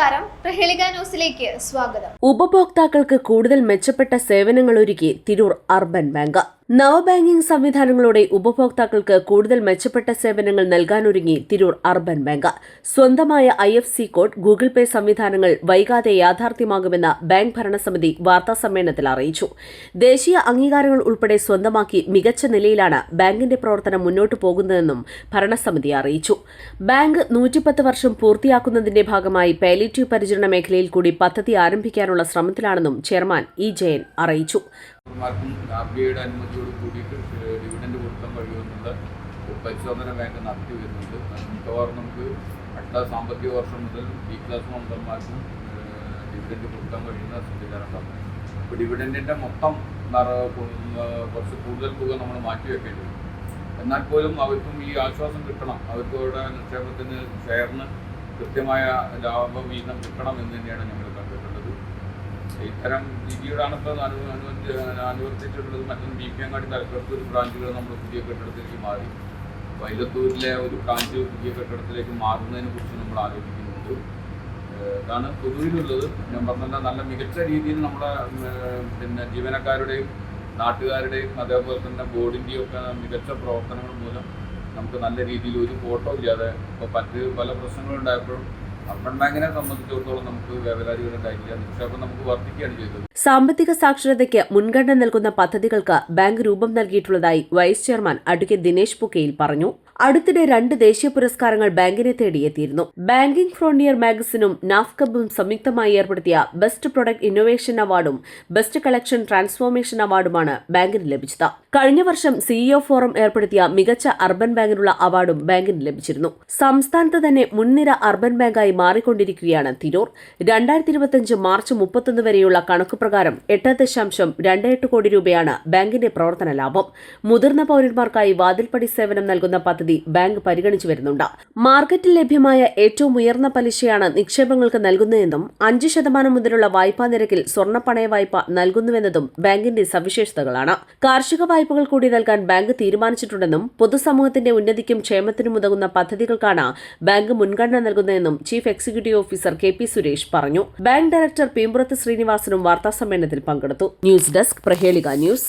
നമസ്കാരം. പ്രഹേളിക ന്യൂസിലേക്ക് സ്വാഗതം. ഉപഭോക്താക്കൾക്ക് കൂടുതൽ മെച്ചപ്പെട്ട സേവനങ്ങൾ ഒരുക്കി തിരൂർ അർബൻ ബാങ്ക്. നവബാങ്കിംഗ് സംവിധാനങ്ങളോടെ ഉപഭോക്താക്കൾക്ക് കൂടുതൽ മെച്ചപ്പെട്ട സേവനങ്ങൾ നൽകാനൊരുങ്ങി തിരൂർ അർബൻ ബാങ്ക്. സ്വന്തമായ I F C code Google Pay സംവിധാനങ്ങൾ വൈകാതെ യാഥാർത്ഥ്യമാകുമെന്ന് ബാങ്ക് ഭരണസമിതി വാർത്താ സമ്മേളനത്തിൽ അറിയിച്ചു. ദേശീയ അംഗീകാരങ്ങൾ ഉൾപ്പെടെ സ്വന്തമാക്കി മികച്ച നിലയിലാണ് ബാങ്കിന്റെ പ്രവർത്തനം മുന്നോട്ടു പോകുന്നതെന്നും ഭരണസമിതി അറിയിച്ചു. ബാങ്ക് നൂറ്റിപ്പത്ത് വർഷം പൂർത്തിയാക്കുന്നതിന്റെ ഭാഗമായി പാലിറ്റീവ് പരിചരണ മേഖലയിൽ കൂടി പദ്ധതി ആരംഭിക്കാനുള്ള ശ്രമത്തിലാണെന്നും ചെയർമാൻ ഇ ജയൻ അറിയിച്ചു. മാർക്കും ആർ ബി ഐയുടെ അനുമതിയോട് കൂടിയിട്ട് ഡിവിഡൻഡ് കൊടുക്കാൻ കഴിയുമെന്നുള്ള പരിശോധന ബാങ്ക് നടത്തി വരുന്നുണ്ട്. മിക്കവാറും നമുക്ക് അടുത്ത സാമ്പത്തിക വർഷം മുതൽ ബി ക്ലാസ് മെമ്പർമാർക്കും ഡിവിഡൻഡ് കൊടുക്കാൻ കഴിയുന്ന സംവിധാനം ഉണ്ടാകും അപ്പോൾ ഡിവിഡന്റിന്റെ മൊത്തം കുറച്ച് കൂടുതൽ തുക നമ്മൾ മാറ്റി വെക്കേണ്ടി വരും. എന്നാൽ പോലും അവർക്കും ഈ ആശ്വാസം കിട്ടണം. അവർക്ക് അവരുടെ നിക്ഷേപത്തിന് ഷെയറിന് കൃത്യമായ ലാഭവിഹിതം കിട്ടണം എന്ന് തന്നെയാണ് ഞങ്ങൾ കണ്ടിട്ടുള്ളത് ഇത്തരം രീതിയോടാണ് ഇപ്പോൾ അനുവർത്തിച്ചിട്ടുള്ളത്. മറ്റൊന്ന് ബി പി അങ്ങാടി തലപ്പുറത്ത് ബ്രാഞ്ചുകൾ നമ്മൾ പുതിയ കെട്ടിടത്തിലേക്ക് മാറി. വൈലത്തൂരിലെ ഒരു ബ്രാഞ്ച് പുതിയ കെട്ടിടത്തിലേക്ക് മാറുന്നതിനെ കുറിച്ച് നമ്മൾ ആലോചിക്കുന്നുണ്ട്. ഇതാണ് പൊതുവിലുള്ളത്. ഞാൻ പറഞ്ഞ നല്ല മികച്ച രീതിയിൽ നമ്മുടെ പിന്നെ ജീവനക്കാരുടെയും നാട്ടുകാരുടെയും അതേപോലെ തന്നെ ബോർഡിന്റെയും ഒക്കെ മികച്ച പ്രവർത്തനങ്ങൾ മൂലം നമുക്ക് നല്ല രീതിയിൽ ഒരു ഫോട്ടോ ഇല്ലാതെ ഇപ്പോൾ പല പല പ്രശ്നങ്ങളുണ്ടായപ്പോഴും ബാങ്കിനെ നമുക്ക് നമുക്ക് സാമ്പത്തിക സാക്ഷരതയ്ക്ക് മുൻഗണന നൽകുന്ന പദ്ധതികൾക്ക് ബാങ്ക് രൂപം നൽകിയിട്ടുള്ളതായി vice chairman advocate Dinesh Pukkayil പറഞ്ഞു. അടുത്തിടെ രണ്ട് ദേശീയ പുരസ്കാരങ്ങൾ ബാങ്കിനെ തേടിയെത്തിയിരുന്നു. ബാങ്കിംഗ് ഫ്രോണ്ടിയർ മാഗസിനും നാഫ്കബും സംയുക്തമായി ഏർപ്പെടുത്തിയ ബെസ്റ്റ് പ്രൊഡക്ട് ഇന്നൊവേഷൻ അവാർഡും ബെസ്റ്റ് കളക്ഷൻ ട്രാൻസ്ഫോർമേഷൻ അവാർഡുമാണ് ബാങ്കിന് ലഭിച്ചത്. കഴിഞ്ഞ വർഷം സിഇഒ ഫോറം ഏർപ്പെടുത്തിയ മികച്ച അർബൻ ബാങ്കിനുള്ള അവാർഡും ബാങ്കിന് ലഭിച്ചിരുന്നു. സംസ്ഥാനത്ത് തന്നെ മുൻനിര അർബൻ ബാങ്കായി മാറിക്കൊണ്ടിരിക്കുകയാണ് തിരൂർ. രണ്ടായിരത്തി ഇരുപത്തിയഞ്ച് മാർച്ച് മുപ്പത്തൊന്ന് വരെയുള്ള കണക്ക് പ്രകാരം എട്ട് ദശാംശം രണ്ട് എട്ട് കോടി രൂപയാണ് ബാങ്കിന്റെ പ്രവർത്തന ലാഭം. മുതിർന്ന പൌരന്മാർക്കായി വാതിൽപ്പടി സേവനം നൽകുന്ന പദ്ധതി ബാങ്ക് പരിഗണിച്ചു വരുന്നുണ്ട്. മാർക്കറ്റിൽ ലഭ്യമായ ഏറ്റവും ഉയർന്ന പലിശയാണ് നിക്ഷേപങ്ങൾക്ക് നൽകുന്നതെന്നും അഞ്ച് ശതമാനം മുതലുള്ള വായ്പാ നിരക്കിൽ സ്വർണ പണയ വായ്പ നൽകുന്നുവെന്നതും ബാങ്കിന്റെ സവിശേഷതകളാണ്. കാർഷിക വായ്പകൾ കൂടി നൽകാൻ ബാങ്ക് തീരുമാനിച്ചിട്ടുണ്ടെന്നും പൊതുസമൂഹത്തിന്റെ ഉന്നതിക്കും ക്ഷേമത്തിനും ഉതകുന്ന പദ്ധതികൾക്കാണ് ബാങ്ക് മുൻഗണന നൽകുന്നതെന്നും chief executive officer K P Suresh പറഞ്ഞു. ബാങ്ക് ഡയറക്ടർ പീമ്പുറത്ത് ശ്രീനിവാസനും വാർത്താസമ്മേളനത്തിൽ പങ്കെടുത്തു. News desk Prahelika news.